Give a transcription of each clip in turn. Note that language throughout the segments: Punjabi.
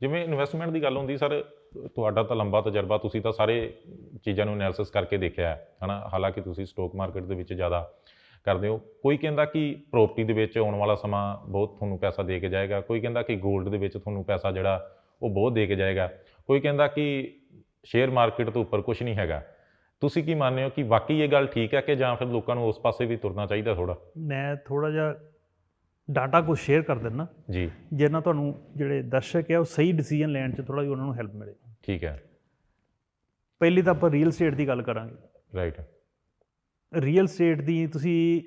ਜਿਵੇਂ ਇਨਵੈਸਟਮੈਂਟ ਦੀ ਗੱਲ ਹੁੰਦੀ, ਸਰ, ਤੁਹਾਡਾ ਤਾਂ ਲੰਬਾ ਤਜਰਬਾ, ਤੁਸੀਂ ਤਾਂ ਸਾਰੇ ਚੀਜ਼ਾਂ ਨੂੰ ਐਨਾਲਿਸਿਸ ਕਰਕੇ ਦੇਖਿਆ ਹੈ, ਹਨਾ? ਹਾਲਾਂਕਿ ਤੁਸੀਂ ਸਟਾਕ ਮਾਰਕੀਟ ਦੇ ਵਿੱਚ ਜ਼ਿਆਦਾ ਕਰਦੇ ਹੋ। ਕੋਈ ਕਹਿੰਦਾ ਕਿ ਪ੍ਰਾਪਰਟੀ ਦੇ ਵਿੱਚ ਆਉਣ ਵਾਲਾ ਸਮਾਂ ਬਹੁਤ ਤੁਹਾਨੂੰ ਪੈਸਾ ਦੇ ਕੇ ਜਾਏਗਾ। ਕੋਈ ਕਹਿੰਦਾ ਕਿ 골ਡ ਦੇ ਵਿੱਚ ਤੁਹਾਨੂੰ ਪੈਸਾ ਜਿਹੜਾ, ਉਹ ਬਹੁਤ ਦੇ ਕੇ ਜਾਏਗਾ। ਕੋਈ ਕਹਿੰਦਾ ਕਿ ਸ਼ੇਅਰ ਮਾਰਕੀਟ ਤੋਂ ਉੱਪਰ ਕੁਝ ਨਹੀਂ ਹੈਗਾ। ਤੁਸੀਂ ਕੀ ਮੰਨਦੇ ਹੋ ਕਿ ਵਾਕਈ ਇਹ ਗੱਲ ਠੀਕ ਹੈ ਕਿ ਜਾਂ ਫਿਰ ਲੋਕਾਂ ਨੂੰ ਉਸ ਪਾਸੇ ਵੀ ਤੁਰਨਾ ਚਾਹੀਦਾ ਥੋੜਾ ਮੈਂ ਥੋੜਾ ਜਿਹਾ ਡਾਟਾ ਕੁਝ ਸ਼ੇਅਰ ਕਰ ਦਿੰਦਾ ਜੀ। ਜਿਹਦੇ ਨਾਲ ਤੁਹਾਨੂੰ ਜਿਹੜੇ ਦਰਸ਼ਕ ਹੈ ਉਹ ਸਹੀ ਡਿਸੀਜਨ ਲੈਣ 'ਚ ਥੋੜਾ ਜਿਹਾ ਉਹਨਾਂ ਨੂੰ ਹੈਲਪ ਮਿਲੇ। ਠੀਕ ਹੈ। ਪਹਿਲੀ ਤਾਂ ਆਪਾਂ ਰੀਅਲ ਏਸਟੇਟ ਦੀ ਗੱਲ ਕਰਾਂਗੇ। ਰਾਈਟ ਰੀਅਲ ਏਸਟੇਟ ਦੀ ਤੁਸੀਂ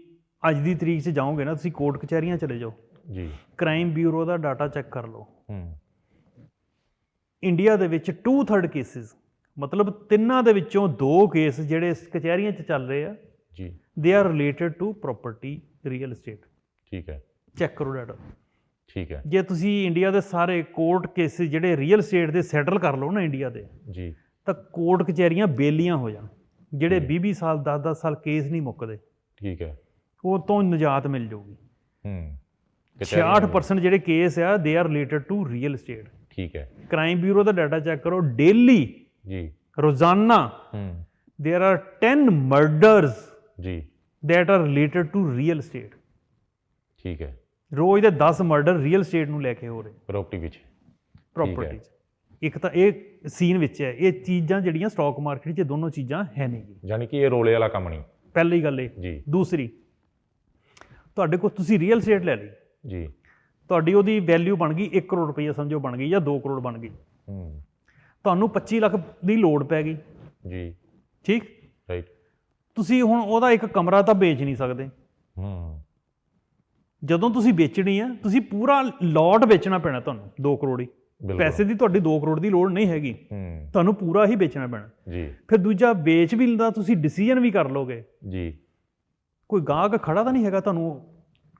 ਅੱਜ ਦੀ ਤਰੀਕ 'ਚ ਜਾਓਗੇ ਨਾ ਤੁਸੀਂ ਕੋਰਟ ਕਚਹਿਰੀਆਂ ਚਲੇ ਜਾਓ। ਜੀ। ਕ੍ਰਾਈਮ ਬਿਊਰੋ ਦਾ ਡਾਟਾ ਚੈੱਕ ਕਰ ਲਓ। ਹੂੰ। ਇੰਡੀਆ ਦੇ ਵਿੱਚ 2/3 ਕੇਸਿਸ ਮਤਲਬ ਤਿੰਨਾਂ ਦੇ ਵਿੱਚੋਂ ਦੋ ਕੇਸ ਜਿਹੜੇ ਕਚਹਿਰੀਆਂ 'ਚ ਚੱਲ ਰਹੇ ਆ ਜੀ। They are related to property real estate ਠੀਕ ਹੈ। ਚੈੱਕ ਕਰੋ ਡਾਟਾ ਠੀਕ ਹੈ। ਜੇ ਤੁਸੀਂ ਇੰਡੀਆ ਦੇ ਸਾਰੇ ਕੋਰਟ ਕੇਸਿਸ ਜਿਹੜੇ ਰੀਅਲ ਏਸਟੇਟ ਦੇ ਸੈਟਲ ਕਰ ਲਓ ਨਾ ਇੰਡੀਆ ਦੇ ਜੀ। ਤਾਂ ਕੋਰਟ ਕਚਹਿਰੀਆਂ ਬੇਲੀਆਂ ਹੋ ਜਾਣ। ਜਿਹੜੇ 20-20 ਸਾਲ 10-10 ਸਾਲ ਕੇਸ ਨਹੀਂ ਮੁੱਕਦੇ। ਠੀਕ ਹੈ। ਉਹ ਤੋਂ ਨਿਜਾਤ ਮਿਲ ਜਾਊਗੀ। ਹੂੰ। ਕਚਹਿਰੀਆਂ 66% ਜਿਹੜੇ ਕੇਸ ਆ they are related to real estate ਠੀਕ ਹੈ। ਕ੍ਰਾਈਮ ਬਿਊਰੋ ਦਾ ਡਾਟਾ ਚੈੱਕ ਕਰੋ। ਡੇਲੀ ਜੀ। ਰੋਜ਼ਾਨਾ ਹੂੰ। there are 10 murders ਜੀ। that are related to real estate ਠੀਕ ਹੈ। ਰੋਜ਼ ਦੇ 10 ਮਰਡਰ ਰੀਅਲ estate ਨੂੰ ਲੈ ਕੇ ਹੋ ਰਹੇ ਪ੍ਰਾਪਰਟੀ ਵਿੱਚ। ਪ੍ਰਾਪਰਟੀ ਇੱਕ ਤਾਂ ਇਹ ਸੀਨ ਵਿੱਚ ਹੈ ਇਹ ਚੀਜ਼ਾਂ ਜਿਹੜੀਆਂ ਸਟਾਕ ਮਾਰਕੀਟ 'ਚ ਦੋਨੋਂ ਚੀਜ਼ਾਂ ਹੈ ਨਹੀਂ ਯਾਨੀ ਕਿ ਇਹ ਰੋਲੇ ਵਾਲਾ ਕੰਮ ਨਹੀਂ। ਪਹਿਲੀ ਗੱਲ ਇਹ। ਜੀ। ਦੂਸਰੀ ਤੁਹਾਡੇ ਕੋਲ ਤੁਸੀਂ ਰੀਅਲ estate ਲੈ ਲਈ। ਜੀ। ਤੁਹਾਡੀ ਉਹਦੀ ਵੈਲਿਊ ਬਣ ਗਈ 1 ਕਰੋੜ ਰੁਪਈਆ ਸਮਝੋ ਬਣ ਗਈ ਜਾਂ 2 ਕਰੋੜ ਬਣ ਗਈ। ਹੂੰ। ਤੁਹਾਨੂੰ 25 ਲੱਖ ਦੀ ਲੋੜ ਪੈ ਗਈ। ਜੀ। ਠੀਕ? ਰਾਈਟ ਤੁਸੀਂ ਹੁਣ ਉਹਦਾ ਇੱਕ ਕਮਰਾ ਤਾਂ ਵੇਚ ਨਹੀਂ ਸਕਦੇ। ਹੂੰ। ਜਦੋਂ ਤੁਸੀਂ ਵੇਚਣੀ ਆ ਤੁਸੀਂ ਪੂਰਾ ਲੋਟ ਵੇਚਣਾ ਪੈਣਾ ਤੁਹਾਨੂੰ 2 ਕਰੋੜ ਹੀ। ਪੈਸੇ ਦੀ ਤੁਹਾਡੀ 2 ਕਰੋੜ ਦੀ ਲੋੜ ਨਹੀਂ ਹੈਗੀ। ਤੁਹਾਨੂੰ ਪੂਰਾ ਹੀ ਵੇਚਣਾ ਪੈਣਾ। ਜੀ। ਫਿਰ ਦੂਜਾ ਵੇਚ ਵੀ ਲੈਂਦਾ ਤੁਸੀਂ ਡਿਸੀਜਨ ਵੀ ਕਰ ਲੋਗੇ। ਜੀ। ਕੋਈ ਗਾਹਕ ਖੜਾ ਤਾਂ ਨਹੀਂ ਹੈਗਾ ਤੁਹਾਨੂੰ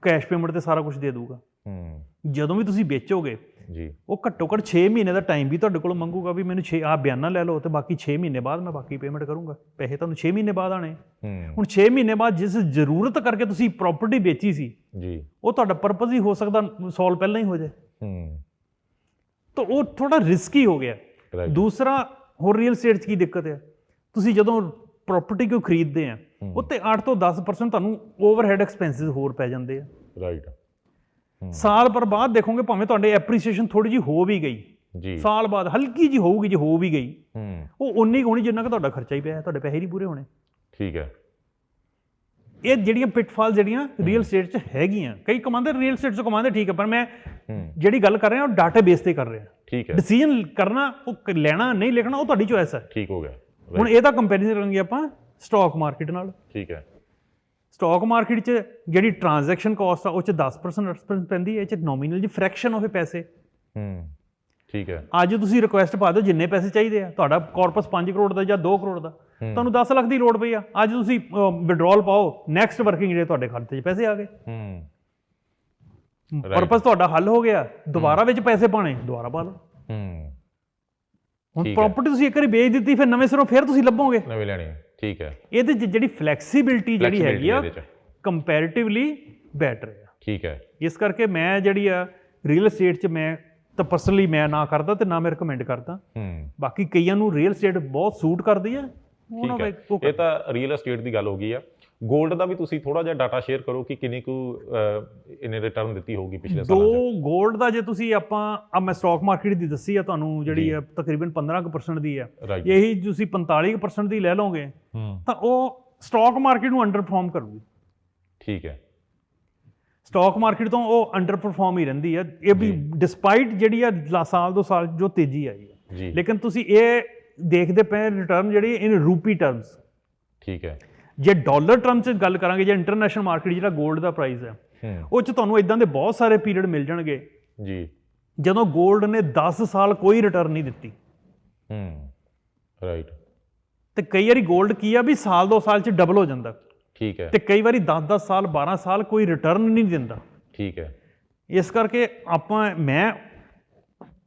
ਕੈਸ਼ ਪੇਮੈਂਟ ਤੇ ਸਾਰਾ ਕੁਝ ਦੇ ਦੂਗਾ ਹੂੰ। ਜਦੋਂ ਵੀ ਤੁਸੀਂ ਵੇਚੋਗੇ ਜੀ। ਉਹ ਘੱਟੋ ਘੱਟ 6 ਮਹੀਨੇ ਦਾ ਟਾਈਮ ਵੀ ਤੁਹਾਡੇ ਕੋਲ ਮੰਗੂਗਾ ਵੀ ਮੈਨੂੰ 6 ਆ ਬਿਆਨਾ ਲੈ ਲਓ ਤੇ ਬਾਕੀ 6 ਮਹੀਨੇ ਬਾਅਦ ਮੈਂ ਬਾਕੀ ਪੇਮੈਂਟ ਕਰੂੰਗਾ। ਪੈਸੇ ਤੁਹਾਨੂੰ 6 ਮਹੀਨੇ ਬਾਅਦ ਆਣੇ ਹੁਣ 6 ਮਹੀਨੇ ਬਾਅਦ ਜਿਸ ਜ਼ਰੂਰਤ ਕਰਕੇ ਤੁਸੀਂ ਪ੍ਰਾਪਰਟੀ ਵੇਚੀ ਸੀ ਜੀ। ਉਹ ਤੁਹਾਡਾ ਪਰਪਸ ਹੀ ਹੋ ਸਕਦਾ ਸੋਲਵ ਪਹਿਲਾਂ ਹੀ ਹੋ ਜਾਏ। ਹੂੰ। ਤਾਂ ਉਹ ਥੋੜਾ ਰਿਸਕੀ ਹੋ ਗਿਆ। ਦੂਸਰਾ ਹੋਰ ਰੀਅਲ estate 'ਚ ਕੀ ਦਿੱਕਤ ਹੈ ਤੁਸੀਂ ਜਦੋਂ ਪ੍ਰਾਪਰਟੀ ਕਿਉਂ ਖਰੀਦਦੇ ਆ। ਉੱਤੇ 8 ਤੋਂ 10% ਤੁਹਾਨੂੰ ਓਵਰਹੈਡ ਐਕਸਪੈਂਸਸ ਹੋਰ ਪੈ ਜਾਂਦੇ ਆ। ਰਾਈਟ ਸਾਲ ਪਰ ਬਾਅਦ ਦੇਖੋਗੇ ਭਾਵੇਂ ਤੁਹਾਡੇ ਐਪਰੀਸੀਏਸ਼ਨ ਥੋੜੀ ਜੀ ਹੋ ਵੀ ਗਈ। ਜੀ। ਸਾਲ ਬਾਅਦ ਹਲਕੀ ਜੀ ਹੋਊਗੀ ਜੇ ਹੋ ਵੀ ਗਈ। ਹੂੰ। ਉਹ ਉਨੀ ਹੋਣੀ ਜਿੰਨਾ ਕਿ ਤੁਹਾਡਾ ਖਰਚਾ ਹੀ ਪਿਆ ਹੈ, ਤੁਹਾਡੇ ਪੈਸੇ ਨਹੀਂ ਪੂਰੇ ਹੋਣੇ। ਠੀਕ ਹੈ। ਇਹ ਜਿਹੜੀਆਂ ਪਿਟਫਾਲ ਜਿਹੜੀਆਂ ਰੀਅਲ estate 'ਚ ਹੈਗੀਆਂ ਕਈ ਕਮਾਉਂਦੇ ਰੀਅਲ estate 'ਚ ਕਮਾਉਂਦੇ ਠੀਕ ਹੈ ਪਰ ਮੈਂ ਜਿਹੜੀ ਗੱਲ ਕਰ ਰਿਹਾ ਉਹ ਡਾਟਾਬੇਸ ਤੇ ਕਰ ਰਿਹਾ। ਠੀਕ ਹੈ। ਡਿਸੀਜਨ ਕਰਨਾ ਉਹ ਲੈਣਾ ਨਹੀਂ ਲਿਖਣਾ ਉਹ ਤੁਹਾਡੀ ਚੋਇਸ ਹੈ। ਠੀਕ ਹੋ ਗਿਆ। ਹੁਣ ਇਹਦਾ ਕੰਪੈਰੀਜ਼ਨ ਕਰਾਂਗੇ ਆਪਾਂ ਸਟਾਕ ਮਾਰਕੀਟ ਨਾਲ। ਠੀਕ ਹੈ। ਸਟਾਕ ਮਾਰਕੀਟ 'ਚ ਜਿਹੜੀ ਟ੍ਰਾਂਜੈਕਸ਼ਨ ਕਾਸਟ ਆ ਉਹ 'ਚ 10% 8% ਪੈਂਦੀ ਹੈ ਇਹ 'ਚ ਨੋਮੀਨਲ ਜੀ ਫ੍ਰੈਕਸ਼ਨ ਹੋਵੇ ਪੈਸੇ। ਹੂੰ ਠੀਕ ਹੈ। ਅੱਜ ਤੁਸੀਂ ਰਿਕੁਐਸਟ ਪਾ ਦਿਓ ਜਿੰਨੇ ਪੈਸੇ ਚਾਹੀਦੇ ਆ ਤੁਹਾਡਾ ਕਾਰਪਸ 5 ਕਰੋੜ ਦਾ ਜਾਂ 2 ਕਰੋੜ ਦਾ ਤੁਹਾਨੂੰ 10 ਲੱਖ ਦੀ ਲੋੜ ਪਈ ਆ। ਅੱਜ ਤੁਸੀਂ ਵਿਡਰਾਅਲ ਪਾਓ ਨੈਕਸਟ ਵਰਕਿੰਗ ਡੇ ਤੁਹਾਡੇ ਖਾਤੇ 'ਚ ਪੈਸੇ ਆ ਗਏ। ਹੂੰ। ਪਰਪਸ ਤੁਹਾਡਾ ਹੱਲ ਹੋ ਗਿਆ। ਦੁਬਾਰਾ ਵਿੱਚ ਪੈਸੇ ਪਾਣੇ ਦੁਬਾਰਾ ਪਾ ਲਓ। ਹੂੰ। ਹੁਣ। ਪ੍ਰਾਪਰਟੀ ਤੁਸੀਂ ਇੱਕ ਵਾਰੀ ਵੇਚ ਦਿੱਤੀ ਫਿਰ ਨਵੇਂ ਸਿਰੋਂ ਫਿਰ ਤੁਸੀਂ ਲੱਭੋਗੇ। ਨਵੀਂ ਲੈਣੀ ਹੈ। ਠੀਕ ਹੈ। ਇਹਦੇ 'ਚ ਜਿਹੜੀ ਫਲੈਕਸੀਬਿਲਟੀ ਜਿਹੜੀ ਹੈਗੀ ਆ। ਕੰਪੈਰੀਟਿਵਲੀ ਬੈਟਰ ਹੈ ਠੀਕ ਹੈ। ਇਸ ਕਰਕੇ ਮੈਂ ਜਿਹੜੀ ਆ ਰੀਅਲ estate 'ਚ ਮੈਂ ਤਾਂ ਪਰਸਨਲੀ ਮੈਂ ਨਾ ਕਰਦਾ ਤੇ ਨਾ ਮੈਂ ਰეკਮੈਂਡ ਕਰਦਾ। ਹੂੰ। ਬਾਕੀ ਕਈਆਂ ਨੂੰ ਰੀਅਲ estate ਬਹੁਤ ਸੂਟ ਕਰਦੀ ਹੈ ਠੀਕ ਹੈ। ਇਹ ਤਾਂ ਰੀਅਲ ਏਸਟੇਟ ਦੀ ਗੱਲ ਹੋ ਗਈ ਆ। 골ਡ ਦਾ ਵੀ ਤੁਸੀਂ ਥੋੜਾ ਜਿਹਾ ਡਾਟਾ ਸ਼ੇਅਰ ਕਰੋ ਕਿ ਕਿੰਨੀ ਕੁ ਇਹਨੇ ਰਿਟਰਨ ਦਿੱਤੀ ਹੋਊਗੀ ਪਿਛਲੇ ਸਾਲਾਂ 'ਚ। ਦੋ 골ਡ ਦਾ ਜੇ ਤੁਸੀਂ ਆਪਾਂ ਆ ਮੈਂ ਸਟਾਕ ਮਾਰਕੀਟ ਦੀ ਦੱਸੀ ਆ ਤੁਹਾਨੂੰ ਜਿਹੜੀ ਆ ਤਕਰੀਬਨ 15% ਦੀ ਆ। ਇਹੀ ਤੁਸੀਂ 45% ਦੀ ਲੈ ਲਓਗੇ ਤਾਂ ਉਹ ਸਟਾਕ ਮਾਰਕੀਟ ਨੂੰ ਅੰਡਰ ਪਰਫਾਰਮ ਕਰੂਗੀ। ਠੀਕ ਹੈ। ਸਟਾਕ ਮਾਰਕੀਟ ਤੋਂ ਉਹ ਅੰਡਰ ਪਰਫਾਰਮ ਹੀ ਰਹਿੰਦੀ ਹੈ ਇਹ ਵੀ ਡਿਸਪਾਈਟ ਜਿਹੜੀ ਆ ਸਾਲ ਦੋ ਸਾਲ ਜੋ ਤੇਜ਼ੀ ਆਈ ਹੈ ਲੇਕਿਨ ਤੁਸੀਂ ਇਹ ਦੇਖਦੇ ਪਏ ਰਿਟਰਨ ਜਿਹੜੀ ਇਨ ਰੂਪੀ ਟਰਮਸ ਠੀਕ ਹੈ। ਜੇ ਡਾਲਰ ਟਰਮ 'ਚ ਗੱਲ ਕਰਾਂਗੇ ਜਾਂ ਇੰਟਰਨੈਸ਼ਨਲ ਮਾਰਕੀਟ ਜਿਹੜਾ 골ਡ ਦਾ ਪ੍ਰਾਈਸ ਹੈ ਉਹ 'ਚ ਤੁਹਾਨੂੰ ਇਦਾਂ ਦੇ ਬਹੁਤ ਸਾਰੇ ਪੀਰੀਅਡ ਮਿਲ ਜਾਣਗੇ। ਜੀ। ਜਦੋਂ 골ਡ ਨੇ 10 ਸਾਲ ਕੋਈ ਰਿਟਰਨ ਨਹੀਂ ਦਿੱਤੀ। ਹੂੰ। ਰਾਈਟ ਤੇ ਕਈ ਵਾਰੀ 골ਡ ਕੀ ਆ ਵੀ ਸਾਲ ਦੋ ਸਾਲ 'ਚ ਡਬਲ ਹੋ ਜਾਂਦਾ। ਠੀਕ ਹੈ। ਤੇ ਕਈ ਵਾਰੀ 10-10 ਸਾਲ 12 ਸਾਲ ਕੋਈ ਰਿਟਰਨ ਨਹੀਂ ਦਿੰਦਾ। ਠੀਕ ਹੈ। ਇਸ ਕਰਕੇ ਆਪਾਂ ਮੈਂ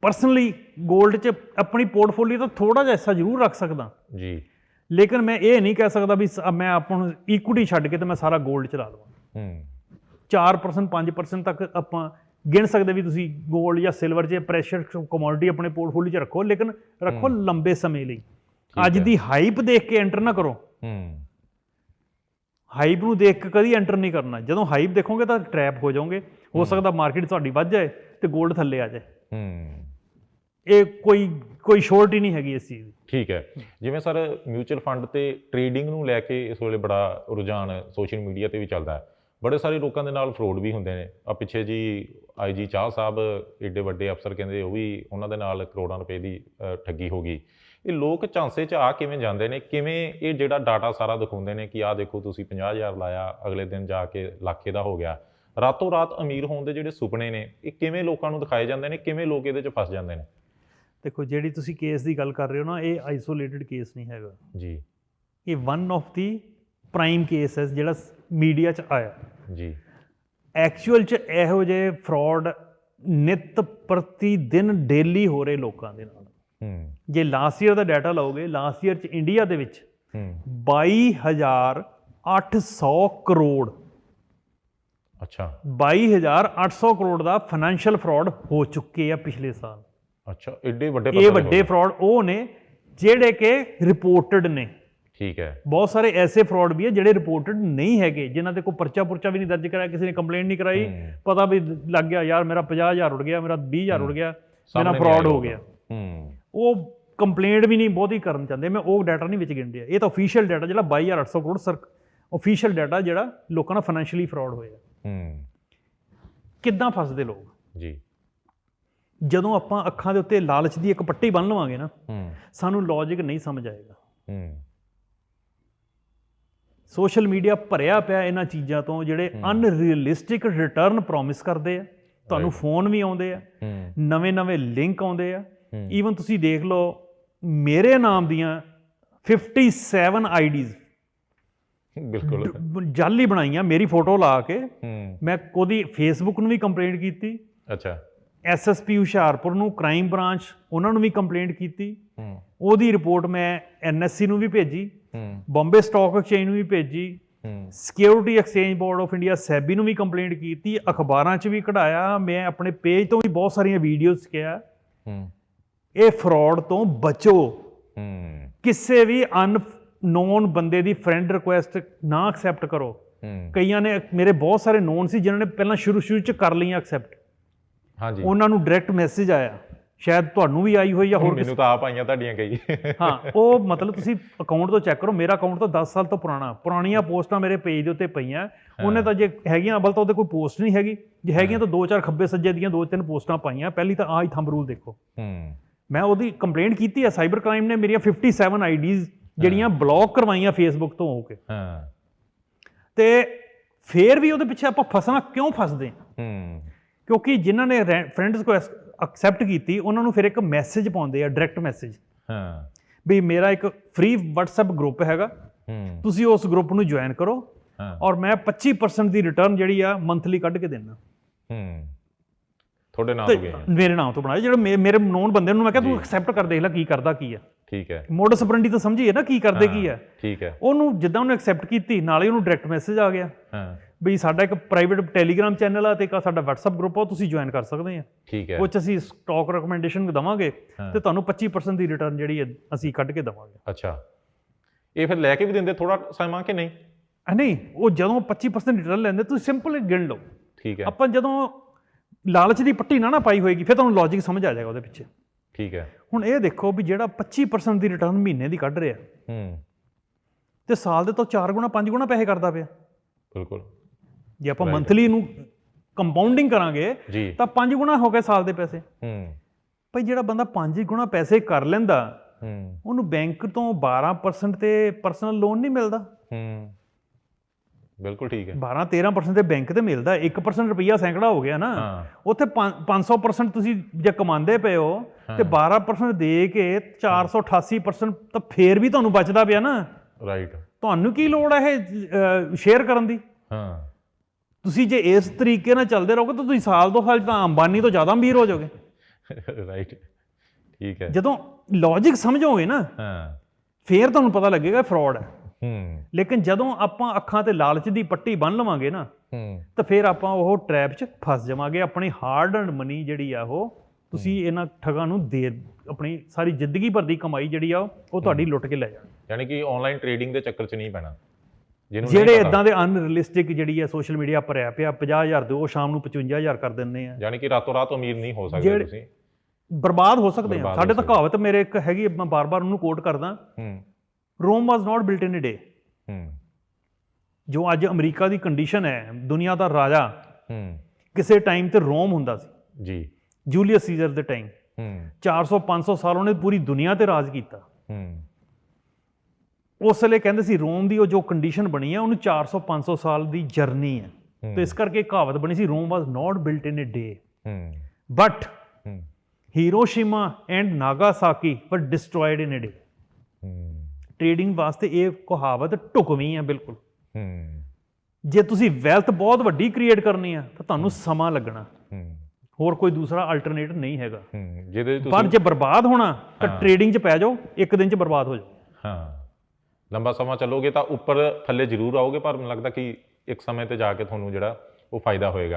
ਪਰਸਨਲੀ 골ਡ 'ਚ ਆਪਣੀ ਪੋਰਟਫੋਲੀਓ ਤਾਂ ਥੋੜਾ ਜਿਹਾ ਹਿੱਸਾ ਜ਼ਰੂਰ ਰੱਖ ਸਕਦਾ। ਜੀ। ਲੇਕਿਨ ਮੈਂ ਇਹ ਨਹੀਂ ਕਹਿ ਸਕਦਾ ਵੀ ਮੈਂ ਆਪਾਂ ਨੂੰ ਇਕੁਇਟੀ ਛੱਡ ਕੇ ਤੇ ਮੈਂ ਸਾਰਾ 골ਡ 'ਚ ਲਾ ਦਵਾਂ। ਹੂੰ। 4% 5% ਤੱਕ ਆਪਾਂ ਗਿਣ ਸਕਦੇ ਵੀ ਤੁਸੀਂ 골ਡ ਜਾਂ ਸਿਲਵਰ 'ਚ ਪ੍ਰੈਸ਼ਰ ਕਮੋਡਿਟੀ ਆਪਣੇ ਪੋਰਟਫੋਲੀਓ 'ਚ ਰੱਖੋ ਲੇਕਿਨ ਰੱਖੋ ਲੰਬੇ ਸਮੇਂ ਲਈ। ਅੱਜ ਦੀ ਹਾਈਪ ਦੇਖ ਕੇ ਐਂਟਰ ਨਾ ਕਰੋ। ਹੂੰ। ਹਾਈਪ ਨੂੰ ਦੇਖ ਕੇ ਕਦੀ ਐਂਟਰ ਨਹੀਂ ਕਰਨਾ। ਜਦੋਂ ਹਾਈਪ ਦੇਖੋਗੇ ਤਾਂ ਟ੍ਰੈਪ ਹੋ ਜਾਓਗੇ। ਹੋ ਸਕਦਾ ਮਾਰਕੀਟ ਤੁਹਾਡੀ ਵੱਧ ਜਾਏ ਤੇ 골ਡ ਥੱਲੇ ਆ ਜਾਏ। ਹੂੰ। ਇਹ ਕੋਈ ਕੋਈ ਸ਼ੋਰਟ ਹੀ ਨਹੀਂ ਹੈਗੀ ਇਸ ਚੀਜ਼ ਦੀ। ਠੀਕ ਹੈ। ਜਿਵੇਂ ਸਰ ਮਿਊਚੁਅਲ ਫੰਡ ਤੇ ਟ੍ਰੇਡਿੰਗ ਨੂੰ ਲੈ ਕੇ ਇਸ ਵੇਲੇ ਬੜਾ ਰੁਝਾਨ ਸੋਸ਼ਲ ਮੀਡੀਆ ਤੇ ਵੀ ਚੱਲਦਾ ਹੈ। ਬੜੇ ਸਾਰੇ ਲੋਕਾਂ ਦੇ ਨਾਲ ਫਰੋਡ ਵੀ ਹੁੰਦੇ ਨੇ। ਆ ਪਿੱਛੇ ਜੀ ਆਈਜੀ ਚਾਹ ਸਾਹਿਬ, ਏਡੇ ਵੱਡੇ ਅਫਸਰ ਕਹਿੰਦੇ ਉਹ ਵੀ ਉਹਨਾਂ ਦੇ ਨਾਲ ਕਰੋੜਾਂ ਰੁਪਏ ਦੀ ਠੱਗੀ ਹੋ ਗਈ। ਇਹ ਲੋਕ ਝਾਂਸੇ 'ਚ ਆ ਕਿਵੇਂ ਜਾਂਦੇ ਨੇ? ਕਿਵੇਂ ਇਹ ਜਿਹੜਾ ਡਾਟਾ ਸਾਰਾ ਦਿਖਾਉਂਦੇ ਨੇ ਕਿ ਆਹ ਦੇਖੋ ਤੁਸੀਂ 50000 ਲਾਇਆ, ਅਗਲੇ ਦਿਨ ਜਾ ਕੇ ਲੱਖੇ ਦਾ ਹੋ ਗਿਆ। ਰਾਤੋਂ ਰਾਤ ਅਮੀਰ ਹੋਣ ਦੇ ਜਿਹੜੇ ਸੁਪਨੇ ਨੇ ਇਹ ਕਿਵੇਂ ਲੋਕਾਂ ਨੂੰ ਦਿਖਾਏ ਜਾਂਦੇ ਨੇ ਕਿਵੇਂ ਲੋਕ ਇਹਦੇ 'ਚ ਫਸ ਜਾਂਦੇ ਨੇ? ਦੇਖੋ ਜਿਹੜੀ ਤੁਸੀਂ ਕੇਸ ਦੀ ਗੱਲ ਕਰ ਰਹੇ ਹੋ ਨਾ ਇਹ ਆਈਸੋਲੇਟਡ ਕੇਸ ਨਹੀਂ ਹੈਗਾ। ਜੀ। ਇਹ one of the prime case ਹੈ ਜਿਹੜਾ ਮੀਡੀਆ 'ਚ ਆਇਆ। ਜੀ। ਐਕਚੁਅਲ 'ਚ ਇਹੋ ਜਿਹੇ ਫਰਾਡ ਨਿਤ ਪ੍ਰਤੀ ਦਿਨ ਡੇਲੀ ਹੋ ਰਹੇ ਲੋਕਾਂ ਦੇ ਨਾਲ। ਹੂੰ। ਜੇ ਲਾਸਟ ਈਅਰ ਦਾ ਡਾਟਾ ਲਓਗੇ ਲਾਸਟ ਈਅਰ 'ਚ ਇੰਡੀਆ ਦੇ ਵਿੱਚ ਹੂੰ। 22800 ਕਰੋੜ ਅੱਛਾ। 22800 ਕਰੋੜ ਦਾ ਫਾਈਨੈਂਸ਼ੀਅਲ ਫਰਾਡ ਹੋ ਚੁੱਕੇ ਆ ਪਿਛਲੇ ਸਾਲ। ਅੱਛਾ ਏਡੇ ਵੱਡੇ ਇਹ ਵੱਡੇ ਫਰਾਡ ਉਹ ਨੇ ਜਿਹੜੇ ਕਿ ਰਿਪੋਰਟਡ ਨੇ। ਠੀਕ ਹੈ। ਬਹੁਤ ਸਾਰੇ ਐਸੇ ਫਰਾਡ ਵੀ ਹੈ ਜਿਹੜੇ ਰਿਪੋਰਟਡ ਨਹੀਂ ਹੈਗੇ ਜਿਨ੍ਹਾਂ ਤੇ ਕੋਈ ਪਰਚਾ ਪੁਰਚਾ ਵੀ ਨਹੀਂ ਦਰਜ ਕਰਾਇਆ ਕਿਸੇ ਨੇ ਕੰਪਲੇਂਟ ਨਹੀਂ ਕਰਾਈ। ਪਤਾ ਵੀ ਲੱਗ ਗਿਆ ਯਾਰ ਮੇਰਾ 50000 ਉੜ ਗਿਆ ਮੇਰਾ 20000 ਉੜ ਗਿਆ ਮੇਰਾ ਫਰਾਡ ਹੋ। ਗਿਆ। ਹੂੰ। ਉਹ ਕੰਪਲੇਂਟ ਵੀ ਨਹੀਂ ਬਹੁਤੀ ਕਰਨ ਚਾਹੁੰਦੇ। ਮੈਂ ਉਹ ਡਾਟਾ ਨਹੀਂ ਵਿੱਚ ਗਿਣਦੇ ਇਹ ਤਾਂ ਅਫੀਸ਼ੀਅਲ ਡਾਟਾ ਜਿਹੜਾ 22800 ਕਰੋੜ ਸਰ ਅਫੀਸ਼ੀਅਲ ਡਾਟਾ ਜਿਹੜਾ ਲੋਕਾਂ ਨਾਲ ਫਾਈਨੈਂਸ਼ੀਅਲੀ ਫਰਾਡ ਹੋਇਆ। ਹੂੰ। ਕਿੱਦਾਂ ਫਸਦੇ ਲੋਕ? ਜੀ। ਜਦੋਂ ਆਪਾਂ ਅੱਖਾਂ ਦੇ ਉੱਤੇ ਲਾਲਚ ਦੀ ਇੱਕ ਪੱਟੀ ਬੰਨ ਲਵਾਂਗੇ ਨਾ ਹੂੰ। ਸਾਨੂੰ ਲੌਜੀਕ ਨਹੀਂ ਸਮਝ ਆਏਗਾ। ਹੂੰ। ਸੋਸ਼ਲ ਮੀਡੀਆ ਭਰਿਆ ਪਿਆ ਇਹਨਾਂ ਚੀਜ਼ਾਂ ਤੋਂ ਜਿਹੜੇ ਅਨਰੀਅਲਿਸਟਿਕ ਰਿਟਰਨ ਪ੍ਰੋਮਿਸ ਕਰਦੇ ਆ ਤੁਹਾਨੂੰ ਫੋਨ ਵੀ ਆਉਂਦੇ ਆ ਨਵੇਂ-ਨਵੇਂ ਲਿੰਕ ਆਉਂਦੇ ਆ। ਈਵਨ ਤੁਸੀਂ ਦੇਖ ਲਓ ਮੇਰੇ ਨਾਮ ਦੀਆਂ 57 ਆਈਡੀਜ਼ ਬਿਲਕੁਲ। ਜਾਲੀ ਬਣਾਈਆਂ ਮੇਰੀ ਫੋਟੋ ਲਾ ਕੇ। ਮੈਂ ਉਹਦੀ ਫੇਸਬੁੱਕ ਨੂੰ ਵੀ ਕੰਪਲੇਂਟ ਕੀਤੀ। ਅੱਛਾ। ਐਸਐਸਪੀ ਹੁਸ਼ਿਆਰਪੁਰ ਨੂੰ ਕ੍ਰਾਈਮ ਬ੍ਰਾਂਚ ਉਹਨਾਂ ਨੂੰ ਵੀ ਕੰਪਲੇਂਟ ਕੀਤੀ। ਉਹਦੀ ਰਿਪੋਰਟ ਮੈਂ ਐਨਐਸਸੀ ਨੂੰ ਵੀ ਭੇਜੀ। ਬੰਬੇ ਸਟਾਕ ਐਕਸਚੇਂਜ ਨੂੰ ਵੀ ਭੇਜੀ। Security exchange board of India SEBI ਨੂੰ ਵੀ ਕੰਪਲੇਂਟ ਕੀਤੀ। ਅਖਬਾਰਾਂ 'ਚ ਵੀ ਕਢਾਇਆ। ਮੈਂ ਆਪਣੇ ਪੇਜ ਤੋਂ ਵੀ ਬਹੁਤ ਸਾਰੀਆਂ ਵੀਡੀਓਜ਼ ਕਿਹਾ। ਇਹ ਫਰਾਡ ਤੋਂ ਬਚੋ। ਕਿਸੇ ਵੀ ਅਨਨੋਨ ਬੰਦੇ ਦੀ ਫਰੈਂਡ ਰਿਕੁਐਸਟ ਨਾ ਐਕਸੈਪਟ ਕਰੋ। ਕਈਆਂ ਨੇ ਮੇਰੇ ਬਹੁਤ ਸਾਰੇ ਨੋਨ ਸੀ ਜਿਨ੍ਹਾਂ ਨੇ ਪਹਿਲਾਂ ਸ਼ੁਰੂ ਸ਼ੁਰੂ 'ਚ ਕਰ ਲਈਆਂ ਐਕਸੈਪਟ ਹਾਂਜੀ। ਉਹਨਾਂ ਨੂੰ ਡਾਇਰੈਕਟ ਮੈਸੇਜ ਆਇਆ। ਸ਼ਾਇਦ ਤੁਹਾਨੂੰ ਵੀ ਆਈ ਹੋਈ ਜਾਂ ਹੋਰ ਮੈਨੂੰ ਤਾਂ ਆਪ ਆਈਆਂ ਤੁਹਾਡੀਆਂ ਕਈ। ਹਾਂ ਉਹ ਮਤਲਬ ਤੁਸੀਂ ਅਕਾਊਂਟ ਤੋਂ ਚੈੱਕ ਕਰੋ। ਮੇਰਾ ਅਕਾਊਂਟ ਤਾਂ 10 ਸਾਲ ਤੋਂ ਪੁਰਾਣਾ। ਪੁਰਾਣੀਆਂ ਪੋਸਟਾਂ ਮੇਰੇ ਪੇਜ ਦੇ ਉੱਤੇ ਪਈਆਂ। ਉਹਨੇ ਤਾਂ ਜੇ ਹੈਗੀਆਂ ਅਵਲ ਤਾਂ ਉਹਦੇ ਕੋਈ ਪੋਸਟ ਨਹੀਂ ਹੈਗੀ। ਜੇ ਹੈਗੀਆਂ ਤਾਂ ਦੋ ਚਾਰ ਖੱਬੇ ਸੱਜੇ ਦੀਆਂ ਦੋ ਤਿੰਨ ਪੋਸਟਾਂ ਪਾਈਆਂ। ਪਹਿਲੀ ਤਾਂ ਆਹ ਹੀ ਥੰਬ ਰੂਲ ਦੇਖੋ। ਹੂੰ। ਮੈਂ ਉਹਦੀ ਕੰਪਲੇਂਟ ਕੀਤੀ ਹੈ। ਸਾਈਬਰ ਕ੍ਰਾਈਮ ਨੇ ਮੇਰੀਆਂ 57 ਆਈਡੀਜ਼ ਜਿਹੜੀਆਂ ਬਲੌਕ ਕਰਵਾਈਆਂ ਫੇਸਬੁੱਕ ਤੋਂ ਹੋ ਕੇ। ਹਾਂ। ਤੇ ਫੇਰ ਵੀ ਉਹਦੇ ਪਿੱਛੇ ਆਪਾਂ ਫਸਣਾ ਕਿਉਂ ਫਸਦੇ ਹਾਂ? ਹੂੰ। ਕਿਉਂਕਿ ਜਿਨ੍ਹਾਂ ਨੇ ਫਰੈਂਡਸ ਕੋ ਐਕਸੈਪਟ ਕੀਤੀ ਉਹਨਾਂ ਨੂੰ ਫਿਰ ਇੱਕ ਮੈਸੇਜ ਪਾਉਂਦੇ ਆ ਡਾਇਰੈਕਟ ਮੈਸੇਜ ਹਾਂ। ਵੀ ਮੇਰਾ ਇੱਕ ਫ੍ਰੀ WhatsApp ਗਰੁੱਪ ਹੈਗਾ। ਹੂੰ। ਤੁਸੀਂ ਉਸ ਗਰੁੱਪ ਨੂੰ ਜੁਆਇਨ ਕਰੋ ਹਾਂ। ਔਰ ਮੈਂ 25% ਦੀ ਰਿਟਰਨ ਜਿਹੜੀ ਆ ਮੰਥਲੀ ਕੱਢ ਕੇ ਦੇਣਾ ਹੂੰ। ਤੁਹਾਡੇ ਨਾਮ ਤੇ ਤੋਂ ਗਏ। ਮੇਰੇ ਨਾਮ ਤੋਂ ਬਣਾਇਆ। ਜਿਹੜਾ ਮੇਰੇ ਨੋਨ ਬੰਦੇ ਨੂੰ ਮੈਂ ਕਿਹਾ ਤੂੰ ਐਕਸੈਪਟ ਕਰ ਦੇਖ ਲੈ ਕੀ ਕਰਦਾ ਕੀ ਆ। ਠੀਕ ਹੈ। ਮੋਡਸ ਆਪਰੈਂਡੀ ਤਾਂ ਸਮਝੀਏ ਨਾ ਕੀ ਕਰਦੇ ਕੀ ਆ ਠੀਕ ਹੈ। ਉਹਨੂੰ ਜਿੱਦਾਂ ਉਹਨੇ ਐਕਸੈਪਟ ਕੀਤੀ ਨਾਲੇ ਉਹਨੂੰ ਡਾਇਰੈਕਟ ਮੈਸੇਜ ਆ ਗਿਆ। ਹਾਂ। ਵੀ ਸਾਡਾ ਇੱਕ ਪ੍ਰਾਈਵੇਟ ਟੈਲੀਗ੍ਰਾਮ ਚੈਨਲ ਆ ਤੇ ਇੱਕ ਸਾਡਾ WhatsApp ਗਰੁੱਪ ਆ ਤੁਸੀਂ ਜੁਆਇਨ ਕਰ ਸਕਦੇ ਆ। ਠੀਕ ਹੈ। ਉਹ ਚ ਅਸੀਂ ਸਟਾਕ ਰეკਮੈਂਡੇਸ਼ਨ ਦਵਾਂਗੇ। ਤੇ ਤੁਹਾਨੂੰ 25% ਦੀ ਰਿਟਰਨ ਜਿਹੜੀ ਹੈ ਅਸੀਂ ਕੱਢ ਕੇ ਦਵਾਂਗੇ। ਅੱਛਾ। ਇਹ ਫਿਰ ਲੈ ਕੇ ਵੀ ਦਿੰਦੇ ਥੋੜਾ ਸਮਾਂ ਕਿ ਨਹੀਂ? ਨਹੀਂ ਉਹ ਜਦੋਂ 25% ਰਿਟਰਨ ਲੈਂਦੇ ਤੁਸੀਂ ਸਿੰਪਲ ਗਿਣ ਲਓ। ਠੀਕ ਹੈ। ਆਪਾਂ ਜਦੋਂ ਲਾਲਚ ਦੀ ਪੱਟੀ ਨਾ ਨਾ ਪਾਈ ਹੋਏਗੀ ਫਿਰ ਤੁਹਾਨੂੰ ਲੌਜੀਕ ਸਮਝ ਆ ਜਾਏਗਾ ਉਹਦੇ ਪਿੱਛੇ। ਠੀਕ ਹੈ। ਹੁਣ ਇਹ ਦੇਖੋ ਵੀ ਜਿਹੜਾ 25% ਦੀ ਰਿਟਰਨ ਮਹੀਨੇ ਦੀ ਕੱਢ ਰਿਹਾ। ਹੂੰ। ਤੇ ਸਾਲ ਦੇ ਤੋਂ 4 ਗੁਣਾ 5 ਗੁਣਾ ਪੈਸੇ ਕਰਦਾ ਪਿਆ। ਬਿਲਕੁਲ। ਜੇ ਆਪਾਂ ਮੰਥਲੀ ਨੂੰ ਕੰਪਾਊਂਡਿੰਗ ਕਰਾਂਗੇ ਤਾਂ 5 ਗੁਣਾ ਹੋ ਗਏ ਸਾਲ ਦੇ ਪੈਸੇ। ਹੂੰ। ਭਈ ਜਿਹੜਾ ਬੰਦਾ 5 ਗੁਣਾ ਪੈਸੇ ਕਰ ਲੈਂਦਾ ਹੂੰ। ਉਹਨੂੰ ਬੈਂਕ ਤੋਂ 12% ਤੇ ਪਰਸਨਲ ਲੋਨ ਨਹੀਂ ਮਿਲਦਾ। ਹੂੰ। ਬਿਲਕੁਲ ਠੀਕ ਹੈ। 12 13% ਤੇ ਬੈਂਕ ਤੇ ਮਿਲਦਾ 1% ਰੁਪਈਆ ਸੈਂਕੜਾ ਹੋ ਗਿਆ ਨਾ। ਉੱਥੇ ਪੰਜ- 500% ਤੁਸੀਂ ਜੇ ਕਮਾਉਂਦੇ ਪਏ ਹੋ ਤੇ 12% ਦੇ ਕੇ 488% ਤਾਂ ਫੇਰ ਵੀ ਤੁਹਾਨੂੰ ਬਚਦਾ ਪਿਆ ਨਾ। ਰਾਈਟ ਤੁਹਾਨੂੰ ਕੀ ਲੋੜ ਹੈ ਇਹ ਸ਼ੇਅਰ ਕਰਨ ਦੀ? ਹਾਂ। ਤੁਸੀਂ ਜੇ ਇਸ ਤਰੀਕੇ ਨਾਲ ਚੱਲਦੇ ਰਹੋਗੇ ਤਾਂ ਤੁਸੀਂ ਸਾਲ ਦੋ ਸਾਲ ਤਾਂ ਅੰਬਾਨੀ ਤੋਂ ਜ਼ਿਆਦਾ ਅਮੀਰ ਹੋ ਜਾਓਗੇ। ਰਾਈਟ ਠੀਕ ਹੈ। ਜਦੋਂ ਲੌਜੀਕ ਸਮਝੋਗੇ ਨਾ ਹਾਂ। ਫੇਰ ਤੁਹਾਨੂੰ ਪਤਾ ਲੱਗੇਗਾ ਫਰਾਡ ਹੈ। ਹੂੰ। ਲੇਕਿਨ ਜਦੋਂ ਆਪਾਂ ਅੱਖਾਂ ਤੇ ਲਾਲਚ ਦੀ ਪੱਟੀ ਬੰਨ ਲਵਾਂਗੇ ਨਾ ਹੂੰ। ਤਾਂ ਫਿਰ ਆਪਾਂ ਉਹ ਟ੍ਰੈਪ 'ਚ ਫਸ ਜਾਵਾਂਗੇ। ਆਪਣੀ ਹਾਰਡ ਅਰਨਡ ਮਨੀ ਜਿਹੜੀ ਆ ਉਹ ਤੁਸੀਂ ਇਹਨਾਂ ਠੱਗਾਂ ਨੂੰ ਦੇ ਆਪਣੀ ਸਾਰੀ ਜ਼ਿੰਦਗੀ ਭਰ ਦੀ ਕਮਾਈ ਜਿਹੜੀ ਆ ਉਹ ਤੁਹਾਡੀ ਲੁੱਟ ਕੇ ਲੈ ਜਾਣ। ਯਾਨੀ ਕਿ ਆਨਲਾਈਨ ਟ੍ਰੇਡਿੰਗ ਦੇ ਚੱਕਰ 'ਚ ਨਹੀਂ ਪੈਣਾ। ਜਿਹੜੇ। ਇਦਾਂ ਦੇ ਅਨਰੀਅਲਿਸਟਿਕ ਜਿਹੜੀ ਆ ਸੋਸ਼ਲ ਮੀਡੀਆ ਭਰਿਆ ਪਿਆ 50000 ਦੇ ਉਹ ਸ਼ਾਮ ਨੂੰ 55000 ਕਰ ਦਿੰਦੇ ਆ। ਯਾਨੀ ਕਿ ਰਾਤੋਂ ਰਾਤ ਅਮੀਰ ਨਹੀਂ ਹੋ ਸਕਦੇ ਤੁਸੀਂ। ਬਰਬਾਦ ਹੋ ਸਕਦੇ ਆ। ਸਾਡੇ ਤਾਂ ਕਹਾਵਤ ਮੇਰੇ ਇੱਕ ਹੈਗੀ ਮੈਂ ਬਾਰ-ਬਾਰ ਉਹਨੂੰ ਕੋਟ ਕਰਦਾ। ਹੂੰ। Rome was not built in a day. ਹੂੰ। ਜੋ ਅੱਜ ਅਮਰੀਕਾ ਦੀ ਕੰਡੀਸ਼ਨ ਹੈ ਦੁਨੀਆ ਦਾ ਰਾਜਾ ਹੂੰ। ਕਿਸੇ ਟਾਈਮ ਤੇ ਰੋਮ ਹੁੰਦਾ ਸੀ। ਜੀ। ਜੂਲੀਅਸ ਸੀਜ਼ਰ ਦੇ ਟਾਈਮ ਹੂੰ। 400 500 ਸਾਲ ਉਹਨੇ ਪੂਰੀ ਦੁਨੀਆ ਤੇ ਰਾਜ ਕੀਤਾ। ਹੂੰ। ਉਸ ਵੇਲੇ ਕਹਿੰਦੇ ਸੀ ਰੋਮ ਦੀ ਉਹ ਜੋ ਕੰਡੀਸ਼ਨ ਬਣੀ ਹੈ ਉਹਨੂੰ 400 500 ਸਾਲ ਦੀ ਜਰਨੀ ਹੈ। ਤੇ ਇਸ ਕਰਕੇ ਕਹਾਵਤ ਬਣੀ ਸੀ Rome was not built in a day. Hmm. But Hiroshima and Nagasaki were destroyed in a day trading ਵਾਸਤੇ ਇਹ ਕਹਾਵਤ ਢੁਕਵੀਂ ਹੈ ਬਿਲਕੁਲ। ਹੂੰ। ਜੇ ਤੁਸੀਂ ਵੈਲਥ ਬਹੁਤ ਵੱਡੀ ਕ੍ਰੀਏਟ ਕਰਨੀ ਆ ਤਾਂ ਤੁਹਾਨੂੰ ਸਮਾਂ ਲੱਗਣਾ। ਹੂੰ। ਹੋਰ ਕੋਈ ਦੂਸਰਾ ਅਲਟਰਨੇਟ ਨਹੀਂ ਹੈਗਾ। ਹੂੰ ਜਿਹਦੇ ਪਰ ਤੁਸੀਂ ਜੇ ਬਰਬਾਦ ਹੋਣਾ ਤਾਂ ਟ੍ਰੇਡਿੰਗ 'ਚ ਪੈ ਜਾਓ ਇੱਕ ਦਿਨ 'ਚ ਬਰਬਾਦ ਹੋ ਜਾਓ। ਹਾਂ। ਲੰਬਾ ਸਮਾਂ ਚੱਲੋਗੇ ਤਾਂ ਉੱਪਰ ਥੱਲੇ ਜ਼ਰੂਰ ਆਓਗੇ ਪਰ ਮੈਨੂੰ ਲੱਗਦਾ ਕਿ ਇੱਕ ਸਮੇਂ ਤੇ ਜਾ ਕੇ ਤੁਹਾਨੂੰ ਜਿਹੜਾ ਉਹ ਫਾਇਦਾ ਹੋਏਗਾ।